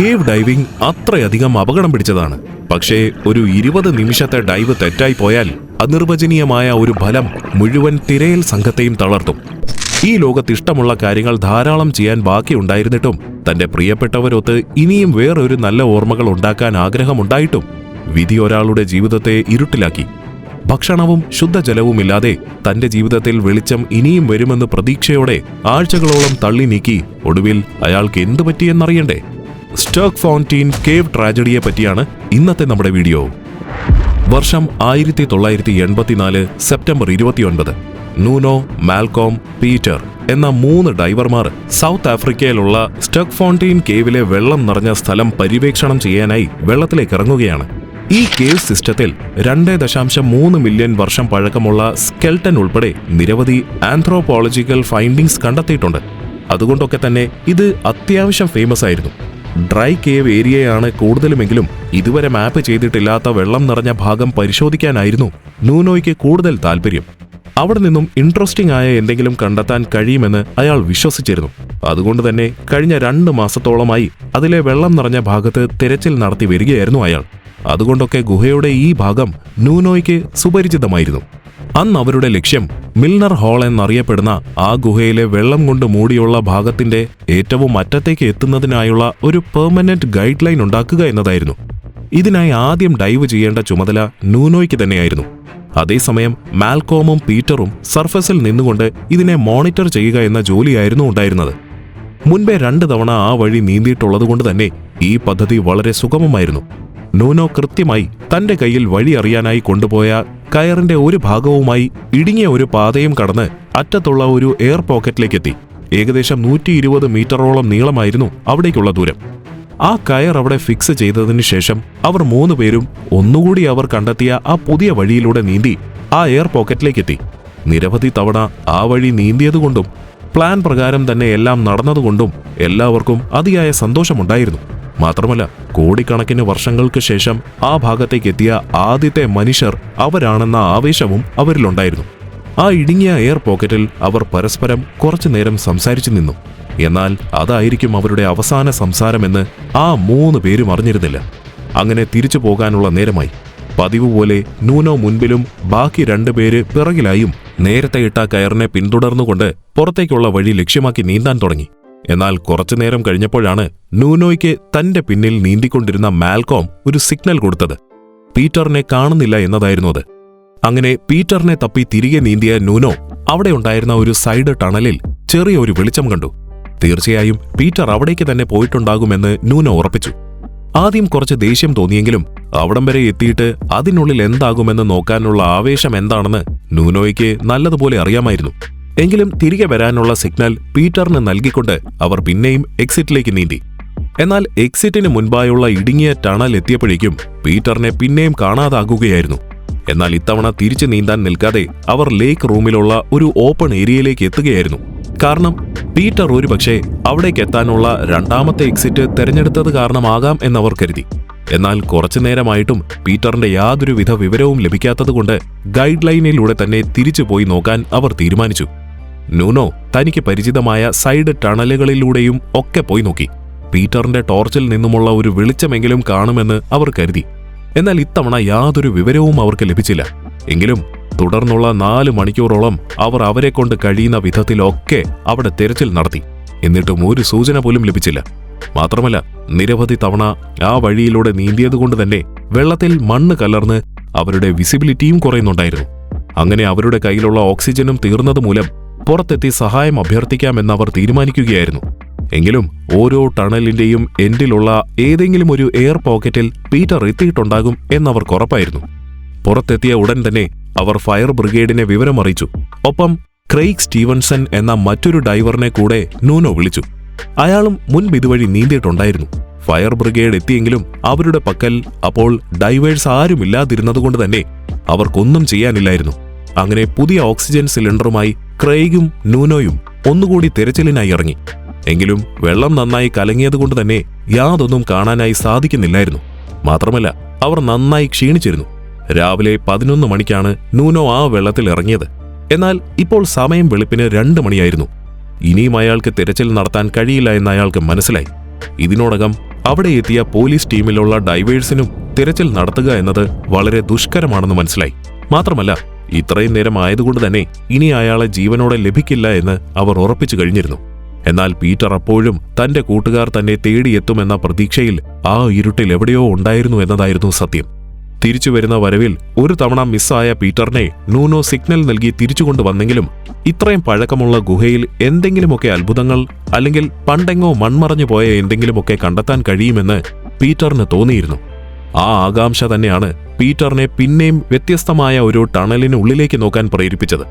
Cave diving അത്രയധികം അപകടം പിടിച്ചതാണ്. പക്ഷേ ഒരു ഇരുപത് നിമിഷത്തെ ഡൈവ് തെറ്റായി പോയാൽ അനിർവചനീയമായ ഒരു ഫലം മുഴുവൻ തിരയൽ സംഘത്തെയും തളർത്തും. ഈ ലോകത്ത് ഇഷ്ടമുള്ള കാര്യങ്ങൾ ധാരാളം ചെയ്യാൻ ബാക്കിയുണ്ടായിരുന്നിട്ടും തന്റെ പ്രിയപ്പെട്ടവരൊത്ത് ഇനിയും വേറൊരു നല്ല ഓർമ്മകൾ ഉണ്ടാക്കാൻ ആഗ്രഹമുണ്ടായിട്ടും വിധി ഒരാളുടെ ജീവിതത്തെ ഇരുട്ടിലാക്കി. ഭക്ഷണവും ശുദ്ധജലവുമില്ലാതെ തന്റെ ജീവിതത്തിൽ വെളിച്ചം ഇനിയും വരുമെന്ന് പ്രതീക്ഷയോടെ ആഴ്ചകളോളം തള്ളി നീക്കി ഒടുവിൽ അയാൾക്ക് എന്തു പറ്റിയെന്നറിയണ്ടേ? സ്റ്റോക്ക് ഫൗണ്ടീൻ കേവ് ട്രാജഡിയെ പറ്റിയാണ് ഇന്നത്തെ നമ്മുടെ വീഡിയോ. വർഷം ആയിരത്തി തൊള്ളായിരത്തി എൺപത്തിനാല് സെപ്റ്റംബർ ഇരുപത്തിയൊൻപത്. നൂനോ മാൽകോം പീറ്റർ എന്ന മൂന്ന് ഡൈവർമാർ സൗത്ത് ആഫ്രിക്കയിലുള്ള സ്റ്റക്ക് ഫോണ്ടീൻ കേവിലെ വെള്ളം നിറഞ്ഞ സ്ഥലം പര്യവേക്ഷണം ചെയ്യാനായി വെള്ളത്തിലേക്ക് ഇറങ്ങുകയാണ്. ഈ കേവ് സിസ്റ്റത്തിൽ രണ്ട് ദശാംശം മൂന്ന് മില്യൺ വർഷം പഴക്കമുള്ള സ്കെൽട്ടൻ ഉൾപ്പെടെ നിരവധി ആന്ത്രോപോളജിക്കൽ ഫൈൻഡിങ്സ് കണ്ടെത്തിയിട്ടുണ്ട്. അതുകൊണ്ടൊക്കെ തന്നെ ഇത് അത്യാവശ്യം ഫേമസ് ആയിരുന്നു. ഡ്രൈ കേവ് ഏരിയയാണ് കൂടുതലുമെങ്കിലും ഇതുവരെ മാപ്പ് ചെയ്തിട്ടില്ലാത്ത വെള്ളം നിറഞ്ഞ ഭാഗം പരിശോധിക്കാനായിരുന്നു നൂനോയ്ക്ക് കൂടുതൽ താല്പര്യം. അവിടെ നിന്നും ഇൻട്രസ്റ്റിംഗ് ആയ എന്തെങ്കിലും കണ്ടെത്താൻ കഴിയുമെന്ന് അയാൾ വിശ്വസിച്ചിരുന്നു. അതുകൊണ്ട് തന്നെ കഴിഞ്ഞ രണ്ട് മാസത്തോളമായി അതിലെ വെള്ളം നിറഞ്ഞ ഭാഗത്ത് തിരച്ചിൽ നടത്തി വരികയായിരുന്നു അയാൾ. അതുകൊണ്ടൊക്കെ ഗുഹയുടെ ഈ ഭാഗം നൂനോയ്ക്ക് സുപരിചിതമായിരുന്നു. അന്ന് അവരുടെ ലക്ഷ്യം മിൽനർ ഹാൾ എന്നറിയപ്പെടുന്ന ആ ഗുഹയിലെ വെള്ളം കൊണ്ട് മൂടിയുള്ള ഭാഗത്തിന്റെ ഏറ്റവും അറ്റത്തേക്ക് എത്തുന്നതിനായുള്ള ഒരു പെർമനന്റ് ഗൈഡ് ലൈൻ ഉണ്ടാക്കുക എന്നതായിരുന്നു. ഇതിനായി ആദ്യം ഡൈവ് ചെയ്യേണ്ട ചുമതല നൂനോയ്ക്ക് തന്നെയായിരുന്നു. അതേസമയം മാൽക്കോമും പീറ്ററും സർഫസിൽ നിന്നുകൊണ്ട് ഇതിനെ മോണിറ്റർ ചെയ്യുക എന്ന ജോലിയായിരുന്നു ഉണ്ടായിരുന്നത്. മുൻപേ രണ്ട് തവണ ആ വഴി നീന്തിയിട്ടുള്ളതുകൊണ്ട് തന്നെ ഈ പദ്ധതി വളരെ സുഗമമായിരുന്നു. നൂനോ കൃത്യമായി തന്റെ കയ്യിൽ വഴി അറിയാനായി കൊണ്ടുപോയ കയറിന്റെ ഒരു ഭാഗവുമായി ഇടുങ്ങിയ ഒരു പാതയും കടന്ന് അറ്റത്തുള്ള ഒരു എയർ പോക്കറ്റിലേക്കെത്തി. ഏകദേശം നൂറ്റി ഇരുപത് മീറ്ററോളം നീളമായിരുന്നു അവിടേക്കുള്ള ദൂരം. ആ കയർ അവിടെ ഫിക്സ് ചെയ്തതിനു ശേഷം അവർ മൂന്ന് പേരും ഒന്നുകൂടി അവർ കണ്ടെത്തിയ ആ പുതിയ വഴിയിലൂടെ നീന്തി ആ എയർ പോക്കറ്റിലേക്കെത്തി. നിരവധി തവണ ആ വഴി നീന്തിയതുകൊണ്ടും പ്ലാൻ പ്രകാരം തന്നെ എല്ലാം നടന്നതുകൊണ്ടും എല്ലാവർക്കും അതിയായ സന്തോഷമുണ്ടായിരുന്നു. മാത്രമല്ല കോടിക്കണക്കിന് വർഷങ്ങൾക്ക് ശേഷം ആ ഭാഗത്തേക്ക് എത്തിയ ആദ്യത്തെ മനുഷ്യർ അവരാണെന്ന ആവേശവും അവരിലുണ്ടായിരുന്നു. ആ ഇടുങ്ങിയ എയർ പോക്കറ്റിൽ അവർ പരസ്പരം കുറച്ചു നേരം സംസാരിച്ചു നിന്നു. എന്നാൽ അതായിരിക്കും അവരുടെ അവസാന സംസാരമെന്ന് ആ മൂന്ന് പേരും അറിഞ്ഞിരുന്നില്ല. അങ്ങനെ തിരിച്ചു പോകാനുള്ള നേരമായി. പതിവ് പോലെ നൂനോ മുൻപിലും ബാക്കി രണ്ടു പേര് പിറകിലായും നേരത്തെ ഇട്ട കയറിനെ പിന്തുടർന്നുകൊണ്ട് പുറത്തേക്കുള്ള വഴി ലക്ഷ്യമാക്കി നീന്താൻ തുടങ്ങി. എന്നാൽ കുറച്ചുനേരം കഴിഞ്ഞപ്പോഴാണ് നൂനോയ്ക്ക് തന്റെ പിന്നിൽ നീന്തിക്കൊണ്ടിരുന്ന മാൽക്കോം ഒരു സിഗ്നൽ കൊടുത്തത്. പീറ്ററിനെ കാണുന്നില്ല എന്നതായിരുന്നു അത്. അങ്ങനെ പീറ്ററിനെ തപ്പി തിരികെ നീന്തിയ നൂനോ അവിടെ ഉണ്ടായിരുന്ന ഒരു സൈഡ് ടണലിൽ ചെറിയ ഒരു വെളിച്ചം കണ്ടു. തീർച്ചയായും പീറ്റർ അവിടേക്ക് തന്നെ പോയിട്ടുണ്ടാകുമെന്ന് നൂനോ ഉറപ്പിച്ചു. ആദ്യം കുറച്ച് ദേഷ്യം തോന്നിയെങ്കിലും അവിടം വരെ എത്തിയിട്ട് അതിനുള്ളിൽ എന്താകുമെന്ന് നോക്കാനുള്ള ആവേശം എന്താണെന്ന് നൂനോയ്ക്ക് നല്ലതുപോലെ അറിയാമായിരുന്നു. എങ്കിലും തിരികെ വരാനുള്ള സിഗ്നൽ പീറ്ററിന് നൽകിക്കൊണ്ട് അവർ പിന്നെയും എക്സിറ്റിലേക്ക് നീന്തി. എന്നാൽ എക്സിറ്റിന് മുൻപായുള്ള ഇടുങ്ങിയ ടണൽ എത്തിയപ്പോഴേക്കും പീറ്ററിനെ പിന്നെയും കാണാതാകുകയായിരുന്നു. എന്നാൽ ഇത്തവണ തിരിച്ചു നീന്താൻ നിൽക്കാതെ അവർ ലേക്ക് റൂമിലുള്ള ഒരു ഓപ്പൺ ഏരിയയിലേക്ക് എത്തുകയായിരുന്നു. കാരണം പീറ്റർ ഒരുപക്ഷെ അവിടേക്ക് എത്താനുള്ള രണ്ടാമത്തെ എക്സിറ്റ് തെരഞ്ഞെടുത്തത് കാരണമാകാം എന്നവർ കരുതി. എന്നാൽ കുറച്ചു നേരമായിട്ടും പീറ്ററിന്റെ യാതൊരുവിധ വിവരവും ലഭിക്കാത്തതുകൊണ്ട് ഗൈഡ് ലൈനിലൂടെ തന്നെ തിരിച്ചു പോയി നോക്കാൻ അവർ തീരുമാനിച്ചു. നൂനോ തനിക്ക് പരിചിതമായ സൈഡ് ടണലുകളിലൂടെയും ഒക്കെ പോയി നോക്കി. പീറ്ററിന്റെ ടോർച്ചിൽ നിന്നുമുള്ള ഒരു വെളിച്ചമെങ്കിലും കാണുമെന്ന് അവർ കരുതി. എന്നാൽ ഇത്തവണ യാതൊരു വിവരവും അവർക്ക് ലഭിച്ചില്ല. എങ്കിലും തുടർന്നുള്ള നാല് മണിക്കൂറോളം അവർ അവരെ കൊണ്ട് കഴിയുന്ന വിധത്തിലൊക്കെ അവിടെ തെരച്ചിൽ നടത്തി. എന്നിട്ടും ഒരു സൂചന പോലും ലഭിച്ചില്ല. മാത്രമല്ല നിരവധി തവണ ആ വഴിയിലൂടെ നീന്തിയതുകൊണ്ട് തന്നെ വെള്ളത്തിൽ മണ്ണ് കലർന്ന് അവരുടെ വിസിബിലിറ്റിയും കുറയുന്നുണ്ടായിരുന്നു. അങ്ങനെ അവരുടെ കയ്യിലുള്ള ഓക്സിജനും തീർന്നത് മൂലം പുറത്തെത്തി സഹായം അഭ്യർത്ഥിക്കാമെന്ന് അവർ തീരുമാനിക്കുകയായിരുന്നു. എങ്കിലും ഓരോ ടണലിന്റെയും എൻഡിലുള്ള ഏതെങ്കിലും ഒരു എയർ പോക്കറ്റിൽ പീറ്റർ എത്തിയിട്ടുണ്ടാകും എന്നവർക്ക് ഉറപ്പായിരുന്നു. പുറത്തെത്തിയ ഉടൻ തന്നെ അവർ ഫയർ ബ്രിഗേഡിനെ വിവരമറിയിച്ചു. ഒപ്പം ക്രെയ്ഗ് സ്റ്റീവൻസൺ എന്ന മറ്റൊരു ഡൈവറിനെ കൂടെ നൂനോ വിളിച്ചു. അയാളും മുൻപ് ഇതുവഴി നീന്തിയിട്ടുണ്ടായിരുന്നു. ഫയർ ബ്രിഗേഡ് എത്തിയെങ്കിലും അവരുടെ പക്കൽ അപ്പോൾ ഡൈവേഴ്സ് ആരുമില്ലാതിരുന്നതുകൊണ്ട് തന്നെ അവർക്കൊന്നും ചെയ്യാനില്ലായിരുന്നു. അങ്ങനെ പുതിയ ഓക്സിജൻ സിലിണ്ടറുമായി ക്രെയ്ഗും നൂനോയും ഒന്നുകൂടി തിരച്ചിലിനായി ഇറങ്ങി. എങ്കിലും വെള്ളം നന്നായി കലങ്ങിയതുകൊണ്ട് തന്നെ യാതൊന്നും കാണാനായി സാധിക്കുന്നില്ലായിരുന്നു. മാത്രമല്ല അവർ നന്നായി ക്ഷീണിച്ചിരുന്നു. രാവിലെ പതിനൊന്ന് മണിക്കാണ് നൂനോ ആ വെള്ളത്തിൽ ഇറങ്ങിയത്. എന്നാൽ ഇപ്പോൾ സമയം വെളുപ്പിന് രണ്ട് മണിയായിരുന്നു. ഇനിയും അയാൾക്ക് തിരച്ചിൽ നടത്താൻ കഴിയില്ല എന്ന് അയാൾക്ക് മനസ്സിലായി. ഇതിനോടകം അവിടെ എത്തിയ പോലീസ് ടീമിലുള്ള ഡൈവേഴ്സിനും തിരച്ചിൽ നടത്തുക എന്നത് വളരെ ദുഷ്കരമാണെന്ന് മനസ്സിലായി. മാത്രമല്ല ഇത്രയും നേരം ആയതുകൊണ്ട് തന്നെ ഇനി അയാളെ ജീവനോടെ ലഭിക്കില്ല എന്ന് അവർ ഉറപ്പിച്ചു കഴിഞ്ഞിരുന്നു. എന്നാൽ പീറ്റർ അപ്പോഴും തന്റെ കൂട്ടുകാർ തന്നെ തേടിയെത്തുമെന്ന പ്രതീക്ഷയിൽ ആ ഇരുട്ടിൽ എവിടെയോ ഉണ്ടായിരുന്നു എന്നതായിരുന്നു സത്യം. തിരിച്ചു വരുന്ന വരവിൽ ഒരു തവണ മിസ്സായ പീറ്ററിനെ നൂനോ സിഗ്നൽ നൽകി തിരിച്ചുകൊണ്ടുവന്നെങ്കിലും ഇത്രയും പഴക്കമുള്ള ഗുഹയിൽ എന്തെങ്കിലുമൊക്കെ അത്ഭുതങ്ങൾ അല്ലെങ്കിൽ പണ്ടെങ്ങോ മൺമറഞ്ഞു പോയ എന്തെങ്കിലുമൊക്കെ കണ്ടെത്താൻ കഴിയുമെന്ന് പീറ്ററിന് തോന്നിയിരുന്നു. ആ ആകാംക്ഷ തന്നെയാണ് പീറ്ററിനെ പിന്നെയും വ്യത്യസ്തമായ ഒരു ടണലിനുള്ളിലേക്ക് നോക്കാൻ പ്രേരിപ്പിച്ചത്.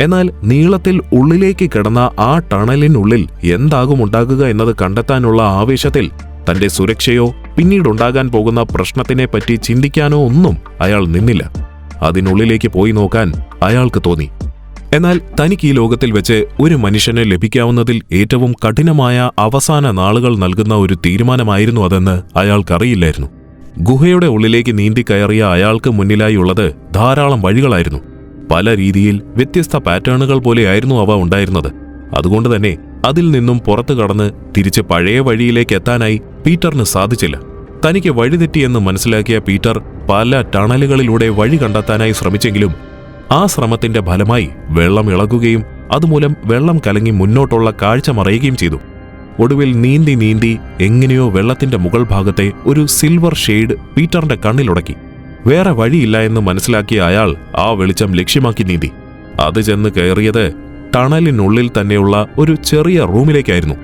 എന്നാൽ നീളത്തിൽ ഉള്ളിലേക്ക് കിടന്ന ആ ടണലിനുള്ളിൽ എന്താകും ഉണ്ടാകുക എന്നത് കണ്ടെത്താനുള്ള ആവേശത്തിൽ തന്റെ സുരക്ഷയോ പിന്നീടുണ്ടാകാൻ പോകുന്ന പ്രശ്നത്തിനെ പറ്റി ചിന്തിക്കാനോ ഒന്നും അയാൾ നിന്നില്ല. അതിനുള്ളിലേക്ക് പോയി നോക്കാൻ അയാൾക്ക് തോന്നി. എന്നാൽ തനിക്ക് ഈ ലോകത്തിൽ വെച്ച് ഒരു മനുഷ്യന് ലഭിക്കാവുന്നതിൽ ഏറ്റവും കഠിനമായ അവസാന നാളുകൾ നൽകുന്ന ഒരു തീരുമാനമായിരുന്നു അതെന്ന് അയാൾക്കറിയില്ലായിരുന്നു. ഗുഹയുടെ ഉള്ളിലേക്ക് നീന്തി കയറിയ അയാൾക്ക് മുന്നിലായി ഉള്ളത് ധാരാളം വഴികളായിരുന്നു. പല രീതിയിൽ വ്യത്യസ്ത പാറ്റേണുകൾ പോലെയായിരുന്നു അവ ഉണ്ടായിരുന്നത്. അതുകൊണ്ട് തന്നെ അതിൽ നിന്നും പുറത്തു കടന്ന് തിരിച്ച് പഴയ വഴിയിലേക്ക് എത്താനായി പീറ്ററിന് സാധിച്ചില്ല. തനിക്ക് വഴിതെറ്റിയെന്ന് മനസ്സിലാക്കിയ പീറ്റർ പല ടണലുകളിലൂടെ വഴി കണ്ടെത്താനായി ശ്രമിച്ചെങ്കിലും ആ ശ്രമത്തിന്റെ ഫലമായി വെള്ളം ഇളകുകയും അതുമൂലം വെള്ളം കലങ്ങി മുന്നോട്ടുള്ള കാഴ്ച മറയുകയും ചെയ്തു. ഒടുവിൽ നീന്തി നീന്തി എങ്ങനെയോ വെള്ളത്തിന്റെ മുകൾ ഭാഗത്തെ ഒരു സിൽവർ ഷെയ്ഡ് പീറ്ററിന്റെ കണ്ണിലുടക്കി വേറെ വഴിയില്ല എന്ന് മനസ്സിലാക്കിയ അയാൾ ആ വെളിച്ചം ലക്ഷ്യമാക്കി നീന്തി. അത് ചെന്ന് കയറിയത് ടണലിനുള്ളിൽ തന്നെയുള്ള ഒരു ചെറിയ റൂമിലേക്കായിരുന്നു.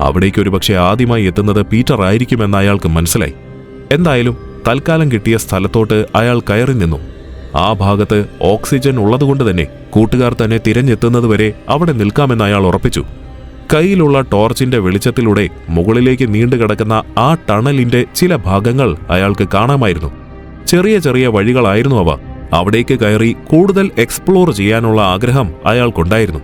അവിടേക്ക് ഒരുപക്ഷെ ആദ്യമായി എത്തുന്നത് പീറ്റർ ആയിരിക്കുമെന്ന് അയാൾക്ക് മനസ്സിലായി. എന്തായാലും തൽക്കാലം കിട്ടിയ സ്ഥലത്തോട്ട് അയാൾ കയറി നിന്നു. ആ ഭാഗത്ത് ഓക്സിജൻ ഉള്ളതുകൊണ്ട് തന്നെ കൂട്ടുകാർ തന്നെ തിരഞ്ഞെത്തുന്നതുവരെ അവിടെ നിൽക്കാമെന്ന് അയാൾ ഉറപ്പിച്ചു. കയ്യിലുള്ള ടോർച്ചിന്റെ വെളിച്ചത്തിലൂടെ മുകളിലേക്ക് നീണ്ടുകിടക്കുന്ന ആ ടണലിന്റെ ചില ഭാഗങ്ങൾ അയാൾക്ക് കാണാമായിരുന്നു. ചെറിയ ചെറിയ വഴികളായിരുന്നു അവ. അവിടേക്ക് കയറി കൂടുതൽ എക്സ്പ്ലോർ ചെയ്യാനുള്ള ആഗ്രഹം അയാൾക്കുണ്ടായിരുന്നു.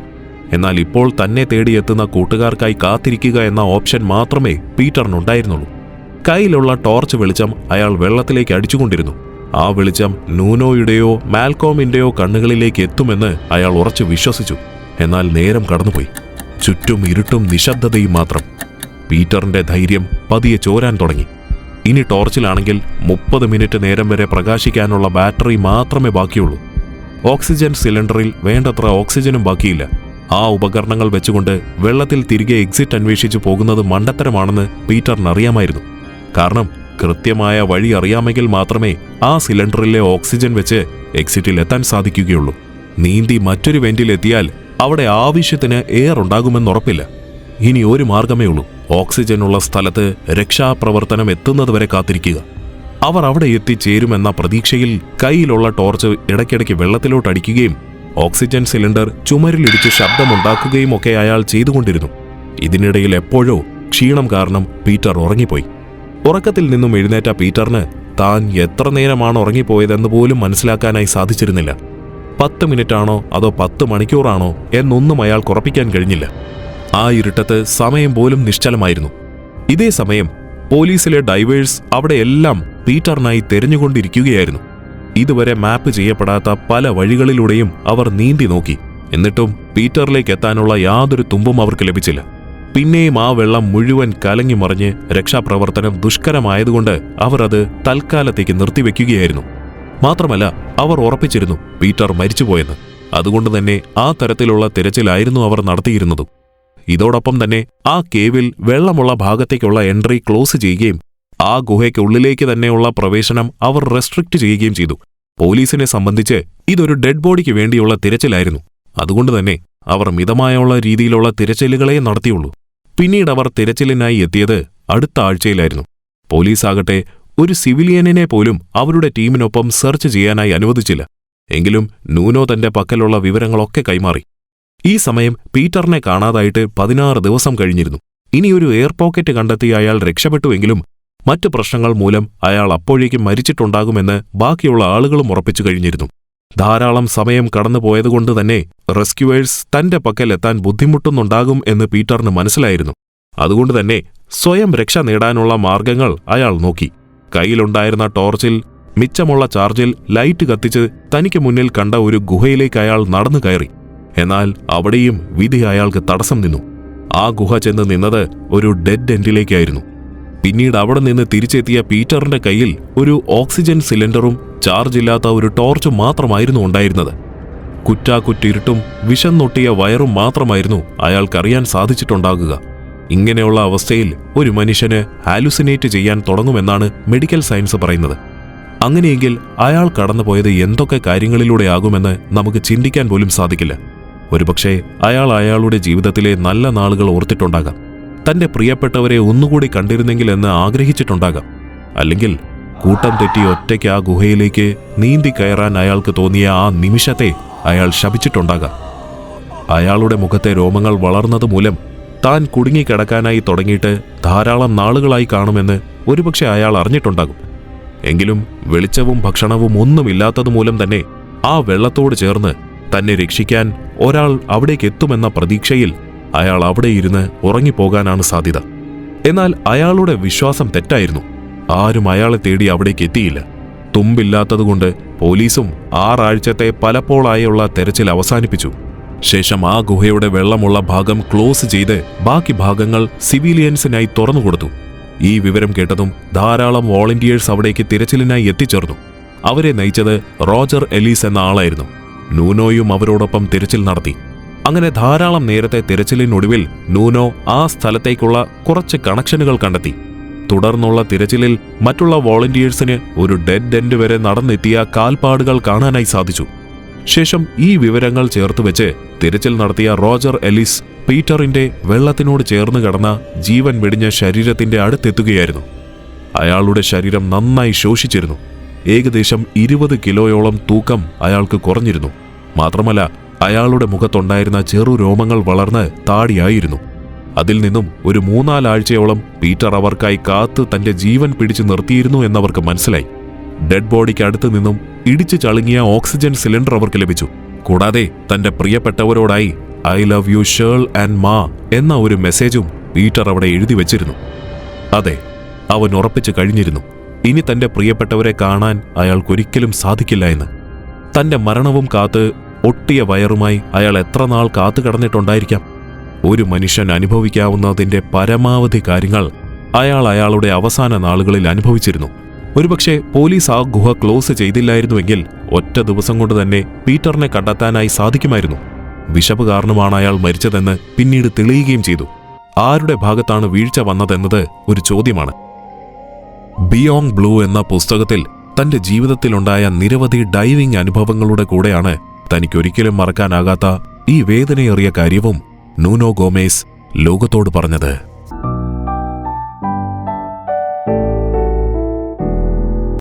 എന്നാൽ ഇപ്പോൾ തന്നെ തേടിയെത്തുന്ന കൂട്ടുകാർക്കായി കാത്തിരിക്കുക എന്ന ഓപ്ഷൻ മാത്രമേ പീറ്ററിനുണ്ടായിരുന്നുള്ളൂ. കയ്യിലുള്ള ടോർച്ച് വെളിച്ചം അയാൾ വെള്ളത്തിലേക്ക് അടിച്ചുകൊണ്ടിരുന്നു. ആ വെളിച്ചം നൂനോയുടെയോ മാൽക്കോമിന്റെയോ കണ്ണുകളിലേക്ക് എത്തുമെന്ന് അയാൾ ഉറച്ചു വിശ്വസിച്ചു. എന്നാൽ നേരം കടന്നുപോയി. ചുറ്റും ഇരുട്ടും നിശബ്ദതയും മാത്രം. പീറ്ററിന്റെ ധൈര്യം പതിയെ ചോരാൻ തുടങ്ങി. ഇനി ടോർച്ചിലാണെങ്കിൽ മുപ്പത് മിനിറ്റ് നേരം വരെ പ്രകാശിക്കാനുള്ള ബാറ്ററി മാത്രമേ ബാക്കിയുള്ളൂ. ഓക്സിജൻ സിലിണ്ടറിൽ വേണ്ടത്ര ഓക്സിജനും ബാക്കിയില്ല. ആ ഉപകരണങ്ങൾ വെച്ചുകൊണ്ട് വെള്ളത്തിൽ തിരികെ എക്സിറ്റ് അന്വേഷിച്ചു പോകുന്നത് മണ്ടത്തരമാണെന്ന് പീറ്ററിന് അറിയാമായിരുന്നു കാരണം കൃത്യമായ വഴി അറിയാമെങ്കിൽ മാത്രമേ ആ സിലിണ്ടറിലെ ഓക്സിജൻ വെച്ച് എക്സിറ്റിൽ എത്താൻ സാധിക്കുകയുള്ളൂ. നീന്തി മറ്റൊരു വെന്റിലെത്തിയാൽ അവിടെ ആവശ്യത്തിന് എയർ ഉണ്ടാകുമെന്നുറപ്പില്ല ഇനി ഒരു മാർഗമേ ഉള്ളൂ. ഓക്സിജനുള്ള സ്ഥലത്ത് രക്ഷാപ്രവർത്തനം എത്തുന്നതുവരെ കാത്തിരിക്കുക. അവർ അവിടെ എത്തിച്ചേരുമെന്ന പ്രതീക്ഷയിൽ കയ്യിലുള്ള ടോർച്ച് ഇടയ്ക്കിടയ്ക്ക് വെള്ളത്തിലോട്ട് അടിക്കുകയും ഓക്സിജൻ സിലിണ്ടർ ചുമരിലിടിച്ച് ശബ്ദമുണ്ടാക്കുകയും ഒക്കെ അയാൾ ചെയ്തുകൊണ്ടിരുന്നു. ഇതിനിടയിൽ എപ്പോഴോ ക്ഷീണം കാരണം പീറ്റർ ഉറങ്ങിപ്പോയി. ഉറക്കത്തിൽ നിന്നും എഴുന്നേറ്റ പീറ്ററിന് താൻ എത്ര നേരമാണ് ഉറങ്ങിപ്പോയതെന്ന് പോലും മനസ്സിലാക്കാനായി സാധിച്ചിരുന്നില്ല. പത്ത് മിനിറ്റാണോ അതോ പത്ത് മണിക്കൂറാണോ എന്നൊന്നും അയാൾ ഉറപ്പിക്കാൻ കഴിഞ്ഞില്ല. ആ ഇരുട്ടത്ത് സമയം പോലും നിശ്ചലമായിരുന്നു. ഇതേ സമയം പോലീസിലെ ഡൈവേഴ്സ് അവിടെയെല്ലാം പീറ്ററിനായി തെരഞ്ഞുകൊണ്ടിരിക്കുകയായിരുന്നു. ഇതുവരെ മാപ്പ് ചെയ്യപ്പെടാത്ത പല വഴികളിലൂടെയും അവർ നീന്തി നോക്കി. എന്നിട്ടും പീറ്ററിലേക്ക് എത്താനുള്ള യാതൊരു തുമ്പും അവർക്ക് ലഭിച്ചില്ല. പിന്നെയും ആ വെള്ളം മുഴുവൻ കലങ്ങി മറിഞ്ഞ് രക്ഷാപ്രവർത്തനം ദുഷ്കരമായതുകൊണ്ട് അവർ അത് തൽക്കാലത്തേക്ക് നിർത്തിവെക്കുകയായിരുന്നു. മാത്രമല്ല അവർ ഉറപ്പിച്ചിരുന്നു പീറ്റർ മരിച്ചുപോയെന്ന്. അതുകൊണ്ട് തന്നെ ആ തരത്തിലുള്ള തിരച്ചിലായിരുന്നു അവർ നടത്തിയിരുന്നതും. ഇതോടൊപ്പം തന്നെ ആ കേവിൽ വെള്ളമുള്ള ഭാഗത്തേക്കുള്ള എൻട്രി ക്ലോസ് ചെയ്യുകയും ആ ഗുഹയ്ക്കുള്ളിലേക്ക് തന്നെയുള്ള പ്രവേശനം അവർ റെസ്ട്രിക്റ്റ് ചെയ്യുകയും ചെയ്തു. പോലീസിനെ സംബന്ധിച്ച് ഇതൊരു ഡെഡ് ബോഡിക്ക് വേണ്ടിയുള്ള തിരച്ചിലായിരുന്നു. അതുകൊണ്ട് തന്നെ അവർ മിതമായുള്ള രീതിയിലുള്ള തിരച്ചിലുകളെ നടത്തിയുള്ളൂ. പിന്നീട് അവർ തിരച്ചിലിനായി എത്തിയത് അടുത്ത ആഴ്ചയിലായിരുന്നു. പോലീസാകട്ടെ ഒരു സിവിലിയനെ പോലും അവരുടെ ടീമിനൊപ്പം സെർച്ച് ചെയ്യാനായി അനുവദിച്ചില്ല. എങ്കിലും നൂനോ തന്റെ പക്കലുള്ള വിവരങ്ങളൊക്കെ കൈമാറി. ഈ സമയം പീറ്ററിനെ കാണാതായിട്ട് പതിനാറ് ദിവസം കഴിഞ്ഞിരുന്നു. ഇനിയൊരു എയർ പോക്കറ്റ് കണ്ടെത്തി അയാൾ രക്ഷപ്പെട്ടുവെങ്കിലും മറ്റു പ്രശ്നങ്ങൾ മൂലം അയാൾ അപ്പോഴേക്കും മരിച്ചിട്ടുണ്ടാകുമെന്ന് ബാക്കിയുള്ള ആളുകളും ഉറപ്പിച്ചു കഴിഞ്ഞിരുന്നു. ധാരാളം സമയം കടന്നുപോയതുകൊണ്ട് തന്നെ റെസ്ക്യൂവേഴ്സ് തന്റെ പക്കൽ എത്താൻ ബുദ്ധിമുട്ടുന്നുണ്ടാകും എന്ന് പീറ്ററിന് മനസ്സിലായിരുന്നു. അതുകൊണ്ട് തന്നെ സ്വയം രക്ഷ നേടാനുള്ള മാർഗങ്ങൾ അയാൾ നോക്കി. കയ്യിലുണ്ടായിരുന്ന ടോർച്ചിൽ മിച്ചമുള്ള ചാർജിൽ ലൈറ്റ് കത്തിച്ച് തനിക്ക് മുന്നിൽ കണ്ട ഒരു ഗുഹയിലേക്ക് അയാൾ നടന്നു കയറി. എന്നാൽ അവിടെയും വിധി അയാൾക്ക് തടസ്സം നിന്നു. ആ ഗുഹ ചെന്ന് നിന്നത് ഒരു ഡെഡ് എൻഡിലേക്കായിരുന്നു. പിന്നീട് അവിടെ നിന്ന് തിരിച്ചെത്തിയ പീറ്ററിന്റെ കയ്യിൽ ഒരു ഓക്സിജൻ സിലിണ്ടറും ചാർജ് ഇല്ലാത്ത ഒരു ടോർച്ചും മാത്രമായിരുന്നു ഉണ്ടായിരുന്നത്. കുറ്റാക്കുറ്റിരുട്ടും വിഷം നൊട്ടിയ വയറും മാത്രമായിരുന്നു അയാൾക്കറിയാൻ സാധിച്ചിട്ടുണ്ടാകുക. ഇങ്ങനെയുള്ള അവസ്ഥയിൽ ഒരു മനുഷ്യന് ഹാലുസിനേറ്റ് ചെയ്യാൻ തുടങ്ങുമെന്നാണ് മെഡിക്കൽ സയൻസ് പറയുന്നത്. അങ്ങനെയെങ്കിൽ അയാൾ കടന്നുപോയത് എന്തൊക്കെ കാര്യങ്ങളിലൂടെയാകുമെന്ന് നമുക്ക് ചിന്തിക്കാൻ പോലും സാധിക്കില്ല. ഒരുപക്ഷെ അയാൾ അയാളുടെ ജീവിതത്തിലെ നല്ല നാളുകൾ ഓർത്തിട്ടുണ്ടാകാം. തന്റെ പ്രിയപ്പെട്ടവരെ ഒന്നുകൂടി കണ്ടിരുന്നെങ്കിൽ എന്ന് ആഗ്രഹിച്ചിട്ടുണ്ടാകാം. അല്ലെങ്കിൽ കൂട്ടം തെറ്റി ഒറ്റയ്ക്ക് ആ ഗുഹയിലേക്ക് നീന്തി കയറാൻ അയാൾക്ക് തോന്നിയ ആ നിമിഷത്തെ അയാൾ ശപിച്ചിട്ടുണ്ടാകാം. അയാളുടെ മുഖത്തെ രോമങ്ങൾ വളർന്നത് മൂലം താൻ കുടുങ്ങിക്കിടക്കാനായി തുടങ്ങിയിട്ട് ധാരാളം നാളുകളായി കാണുമെന്ന് ഒരുപക്ഷെ അയാൾ അറിഞ്ഞിട്ടുണ്ടാകും. എങ്കിലും വെളിച്ചവും ഭക്ഷണവും ഒന്നുമില്ലാത്തത് മൂലം തന്നെ ആ വെള്ളത്തോട് ചേർന്ന് തന്നെ രക്ഷിക്കാൻ ഒരാൾ അവിടേക്ക് എത്തുമെന്ന പ്രതീക്ഷയിൽ അയാൾ അവിടെ ഇരുന്ന് ഉറങ്ങിപ്പോകാനാണ് സാധ്യത. എന്നാൽ അയാളുടെ വിശ്വാസം തെറ്റായിരുന്നു. ആരും അയാളെ തേടി അവിടേക്ക് എത്തിയില്ല തുമ്പില്ലാത്തതുകൊണ്ട് പോലീസും ആറാഴ്ചത്തെ പലപ്പോഴായുള്ള തെരച്ചിൽ അവസാനിപ്പിച്ചു. ശേഷം ആ ഗുഹയുടെ വെള്ളമുള്ള ഭാഗം ക്ലോസ് ചെയ്ത് ബാക്കി ഭാഗങ്ങൾ സിവിലിയൻസിനായി തുറന്നുകൊടുത്തു. ഈ വിവരം കേട്ടതും ധാരാളം വോളണ്ടിയേഴ്സ് അവിടേക്ക് തിരച്ചിലിനായി എത്തിച്ചേർന്നു. അവരെ നയിച്ചത് റോജർ എലീസ് എന്ന ആളായിരുന്നു. നൂനോയും അവരോടൊപ്പം തിരച്ചിൽ നടത്തി. അങ്ങനെ ധാരാളം നേരത്തെ തിരച്ചിലിനൊടുവിൽ നൂനോ ആ സ്ഥലത്തേക്കുള്ള കുറച്ച് കണക്ഷനുകൾ കണ്ടെത്തി. തുടർന്നുള്ള തിരച്ചിലിൽ മറ്റുള്ള വോളണ്ടിയേഴ്സിന് ഒരു ഡെഡ് എൻഡ് വരെ നടന്നെത്തിയ കാൽപ്പാടുകൾ കാണാനായി സാധിച്ചു. ശേഷം ഈ വിവരങ്ങൾ ചേർത്തുവെച്ച് തിരച്ചിൽ നടത്തിയ റോജർ എലിസ് പീറ്ററിന്റെ വെള്ളത്തിനോട് ചേർന്ന് കിടന്ന ജീവൻ വെടിഞ്ഞ ശരീരത്തിന്റെ അടുത്തെത്തുകയായിരുന്നു. അയാളുടെ ശരീരം നന്നായി ശോഷിച്ചിരുന്നു. ഏകദേശം ഇരുപത് കിലോയോളം തൂക്കം അയാൾക്ക് കുറഞ്ഞിരുന്നു. മാത്രമല്ല അയാളുടെ മുഖത്തുണ്ടായിരുന്ന ചെറു രോമങ്ങൾ വളർന്ന് താടിയായിരുന്നു. അതിൽ നിന്നും ഒരു മൂന്നാലാഴ്ചയോളം പീറ്റർ അവർക്കായി കാത്ത് തന്റെ ജീവൻ പിടിച്ചു നിർത്തിയിരുന്നു എന്നവർക്ക് മനസ്സിലായി. ഡെഡ് ബോഡിക്ക് അടുത്ത് നിന്നും ഇടിച്ചു ചളുങ്ങിയ ഓക്സിജൻ സിലിണ്ടർ അവർക്ക് ലഭിച്ചു. കൂടാതെ തന്റെ പ്രിയപ്പെട്ടവരോടായി ഐ ലവ് യു ഷേൾ ആൻഡ് മാ എന്ന ഒരു മെസ്സേജും പീറ്റർ അവിടെ എഴുതി വെച്ചിരുന്നു. അതെ അവൻ ഉറപ്പിച്ചു കഴിഞ്ഞിരുന്നു. ഇനി തന്റെ പ്രിയപ്പെട്ടവരെ കാണാൻ അയാൾക്കൊരിക്കലും സാധിക്കില്ല എന്ന്. തന്റെ മരണവും കാത്ത് ഒട്ടിയ വയറുമായി അയാൾ എത്ര നാൾ കാത്തു കടന്നിട്ടുണ്ടായിരിക്കാം? ഒരു മനുഷ്യൻ അനുഭവിക്കാവുന്നതിന്റെ പരമാവധി കാര്യങ്ങൾ അയാൾ അയാളുടെ അവസാന നാളുകളിൽ അനുഭവിച്ചിരുന്നു. ഒരുപക്ഷെ പോലീസ് ആ ഗുഹ ക്ലോസ് ചെയ്തില്ലായിരുന്നുവെങ്കിൽ ഒറ്റ ദിവസം കൊണ്ട് തന്നെ പീറ്ററിനെ കണ്ടെത്താനായി സാധിക്കുമായിരുന്നു. വിശപ്പ് കാരണമാണ് അയാൾ മരിച്ചതെന്ന് പിന്നീട് തെളിയുകയും ചെയ്തു. ആരുടെ ഭാഗത്താണ് വീഴ്ച വന്നതെന്നത് ഒരു ചോദ്യമാണ്. ബിയോങ് ബ്ലൂ എന്ന പുസ്തകത്തിൽ തന്റെ ജീവിതത്തിലുണ്ടായ നിരവധി ഡൈവിംഗ് അനുഭവങ്ങളുടെ കൂടെയാണ് തനിക്കൊരിക്കലും മറക്കാനാകാത്ത ഈ വേദനയേറിയ കാര്യവും നൂനോ ഗോമേസ് ലോകത്തോട് പറഞ്ഞത്.